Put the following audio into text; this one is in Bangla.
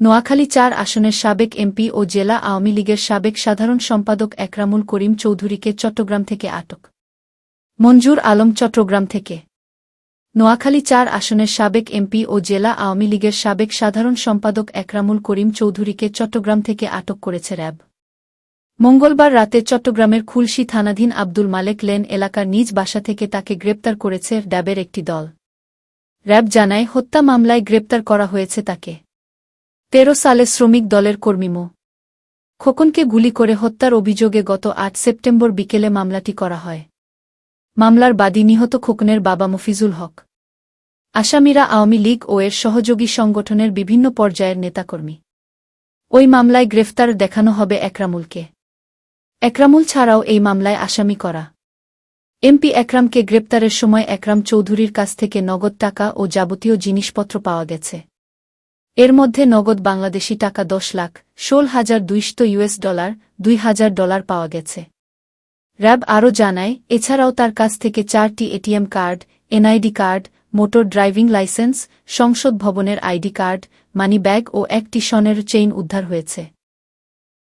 নোয়াখালী চার আসনের সাবেক এমপি ও জেলা আওয়ামী লীগের সাবেক সাধারণ সম্পাদক একরামুল করিম চৌধুরীকে চট্টগ্রাম থেকে আটক। মঞ্জুর আলম চট্টগ্রাম থেকে। নোয়াখালী চার আসনের সাবেক এমপি ও জেলা আওয়ামী লীগের সাবেক সাধারণ সম্পাদক একরামুল করিম চৌধুরীকে চট্টগ্রাম থেকে আটক করেছে র্যাব। মঙ্গলবার রাতে চট্টগ্রামের খুলশী থানাধীন আব্দুল মালেক লেন এলাকার নিজ বাসা থেকে তাকে গ্রেপ্তার করেছে র্যাবের একটি দল। র্যাব জানায়, হত্যা মামলায় গ্রেপ্তার করা হয়েছে তাকে। তেরো সালে শ্রমিক দলের কর্মী মো. খোকনকে গুলি করে হত্যার অভিযোগে গত আট সেপ্টেম্বর বিকেলে মামলাটি করা হয়। মামলার বাদী নিহত খোকনের বাবা মফিজুল হক। আসামিরা আওয়ামী লীগ ও এর সহযোগী সংগঠনের বিভিন্ন পর্যায়ের নেতাকর্মী। ওই মামলায় গ্রেফতার দেখানো হবে একরামুলকে। একরামুল ছাড়াও এই মামলায় আসামি করা। এমপি একরামকে গ্রেপ্তারের সময় একরাম চৌধুরীর কাছ থেকে নগদ টাকা ও যাবতীয় জিনিসপত্র পাওয়া গেছে। এর মধ্যে নগদ বাংলাদেশি টাকা দশ লাখ, ষোল হাজার দুইশত ইউএস ডলার, দুই হাজার ডলার পাওয়া গেছে। র্যাব আরও জানায়, এছাড়াও তার কাছ থেকে চারটি ATM card, NID card, motor driving licence, সংসদ ভবনের আইডি কার্ড, মানি ব্যাগ ও একটি সনের চেইন উদ্ধার হয়েছে।